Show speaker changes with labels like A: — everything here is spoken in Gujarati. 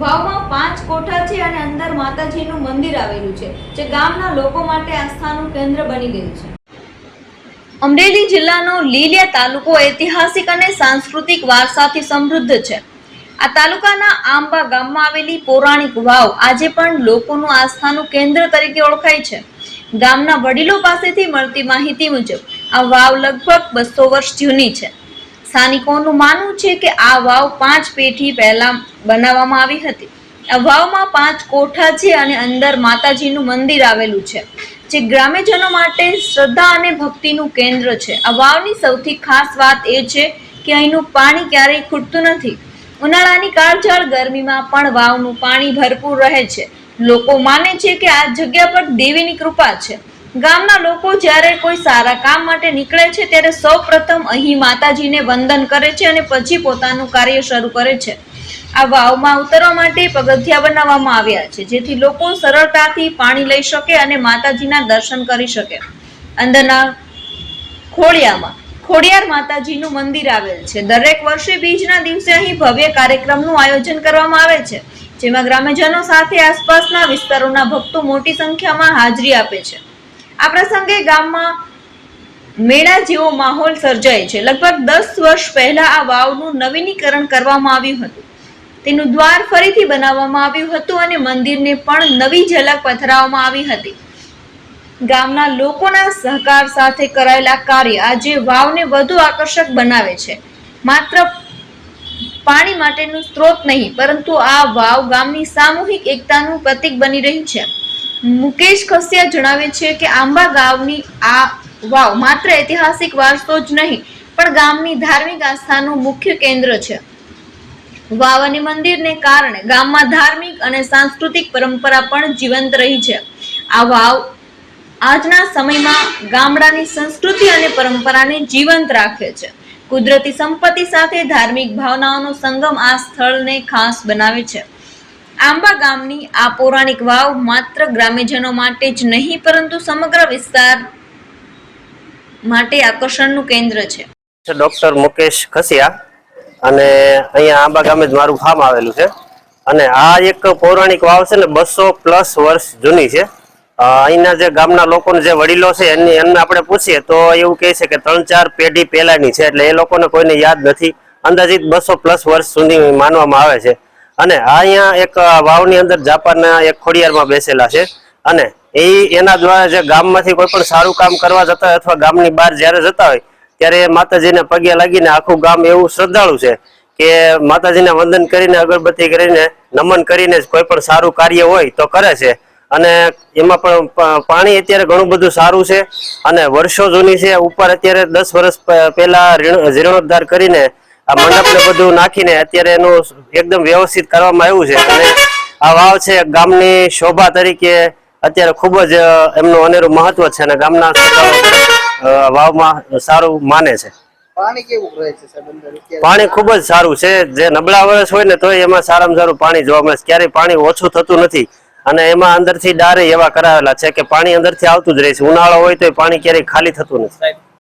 A: વાવમાં પાંચ કોઠા છે અને અંદર માતાજીનું મંદિર આવેલું છે, જે ગામના લોકો માટે આસ્થાનું કેન્દ્ર બની ગયું છે. અમરેલી જિલ્લાનો લીલિયા તાલુકો ઐતિહાસિક અને સાંસ્કૃતિક વારસાથી સમૃદ્ધ છે. આ તાલુકાના આંબા ગામમાં આવેલી પૌરાણિક વાવ આજે પણ લોકોનું આસ્થાનું કેન્દ્ર તરીકે ઓળખાય છે. ગામના વડીલો પાસેથી મળતી માહિતી મુજબ, આ વાવ લગભગ બસો વર્ષ જૂની છે. સ્થાનિકોનું માનવું છે કે આ વાવ પાંચ પેઢી પહેલા બનાવવામાં આવી હતી. આ વાવમાં પાંચ કોઠા છે અને અંદર માતાજીનું મંદિર આવેલું છે, જે ગ્રામ્યજનો માટે શ્રદ્ધા અને ભક્તિનું કેન્દ્ર છે. આ વાવની સૌથી ખાસ વાત એ છે કે અહીંનું પાણી ક્યારેય ખૂટતું નથી. ઉનાળાની કાળઝાળ ગરમીમાં પણ વાવનું પાણી ભરપૂર રહે છે. લોકો માને છે કે આ જગ્યા પર દેવીની કૃપા છે. ગામના લોકો જ્યારે કોઈ સારા કામ માટે નીકળે છે, ત્યારે સૌ પ્રથમ અહીં માતાજીને વંદન કરે છે અને પછી પોતાનું કાર્ય શરૂ કરે છે. આ વાવમાં ઉતરવા માટે પગથિયા બનાવવામાં આવ્યા છે, જેથી લોકો સરળતાથી પાણી લઈ શકે અને માતાજીના દર્શન કરી શકે. અંદરના ખોડિયામાં ખોડિયાર માતાજીનું મંદિર આવેલ છે. દરેક વર્ષે બીજના દિવસે અહીં ભવ્ય કાર્યક્રમનું આયોજન કરવામાં આવે છે, જેમાં ગ્રામ્યજનો સાથે આસપાસના વિસ્તારોના ભક્તો મોટી સંખ્યામાં હાજરી આપે છે. આ પ્રસંગે ગામમાં મેળા જેવો માહોલ સર્જાય છે. લગભગ દસ વર્ષ પહેલા આ વાવનું નવીનીકરણ કરવામાં આવ્યું હતું. તેનું દ્વાર ફરીથી બનાવવામાં આવ્યું હતું અને મંદિરને પણ નવી ઝલક પથરાવવામાં આવી હતી. ગામના લોકોના સહકાર સાથે કરાયેલા કાર્ય આજે વાવને વધુ આકર્ષક બનાવે છે. માત્ર પાણી માટેનું સ્ત્રોત નહીં, પરંતુ આ વાવ ગામની સામૂહિક એકતાનું પ્રતીક બની રહી છે. મુકેશ ખસિયા જણાવે છે કે આંબા ગામની આ વાવ માત્ર ઐતિહાસિક વારસો જ નહીં, પણ ગામની ધાર્મિક આસ્થાનું મુખ્ય કેન્દ્ર છે. વાવ મંદિરને કારણે ગામમાં ધાર્મિક અને સાંસ્કૃતિક પરંપરા પણ જીવંત રહી છે. આ વાવ આજના સમયમાં ગામડાની સંસ્કૃતિ અને પરંપરાને જીવંત રાખે છે. કુદરતી સંપત્તિ સાથે ધાર્મિક ભાવનાઓનો સંગમ આ સ્થળને ખાસ બનાવે છે. આંબા ગામની આ પૌરાણિક વાવ માત્ર ગ્રામ્યજનો માટે જ નહીં, પરંતુ સમગ્ર વિસ્તાર માટે આકર્ષણનું કેન્દ્ર છે.
B: ડોક્ટર મુકેશ ખસિયા અને અહીંયા આંબા ગામે જ મારું ફાર્મ આવેલું છે. અને આ એક પૌરાણિક વાવ છે ને, બસો પ્લસ વર્ષ જૂની છે. અહીંના જે ગામના લોકોને જે વડીલો છે, એની, એમને આપણે પૂછીએ તો એવું કહે છે કે ત્રણ ચાર પેઢી પહેલાની છે, એટલે એ લોકોને કોઈને યાદ નથી. અંદાજિત બસો પ્લસ વર્ષ સુધી માનવામાં આવે છે. અને આ અહીંયા એક વાવની અંદર જાપાનના એક ખોડિયારમાં બેસેલા છે. અને એ, એના દ્વારા જે ગામમાંથી કોઈ પણ સારું કામ કરવા જતા હોય અથવા ગામની બહાર જ્યારે જતા હોય, ત્યારે એ માતાજીને પગે લાગીને આખું ગામ એવું શ્રદ્ધાળુ છે કે માતાજીને વંદન કરીને, અગરબત્તી કરીને, નમન કરીને કોઈ પણ સારું કાર્ય હોય તો કરે છે. અને એમાં પણ પાણી અત્યારે ઘણું બધું સારું છે. અને વર્ષો જૂની છે. ઉપર અત્યારે દસ વર્ષ પહેલા રીણ- જીર્ણોદ્ધાર કરીને આ મંડપને બધું નાખીને અત્યારે એનું એકદમ વ્યવસ્થિત કરવામાં આવ્યું છે. અને આ વાવ છે ગામની શોભા તરીકે અત્યારે ખૂબ જ એમનું અનેરું મહત્વ છે અને ગામના વાવમાં સારું માને છે.
C: પાણી કેવું રહે છે સાહેબ અંદર અત્યારે?
B: પાણી ખૂબ જ સારું છે. જે નબળા વર્ષ હોય ને તોય એમાં સારામાં સારું પાણી જોવા મળે છે. ક્યારેય પાણી ઓછું થતું નથી. અને એમાં અંદરથી ડારે એવા કરાવેલા છે કે પાણી અંદરથી આવતું જ રહે છે. ઉનાળો હોય તો પાણી ક્યારેય ખાલી થતું નથી.
C: સાહેબ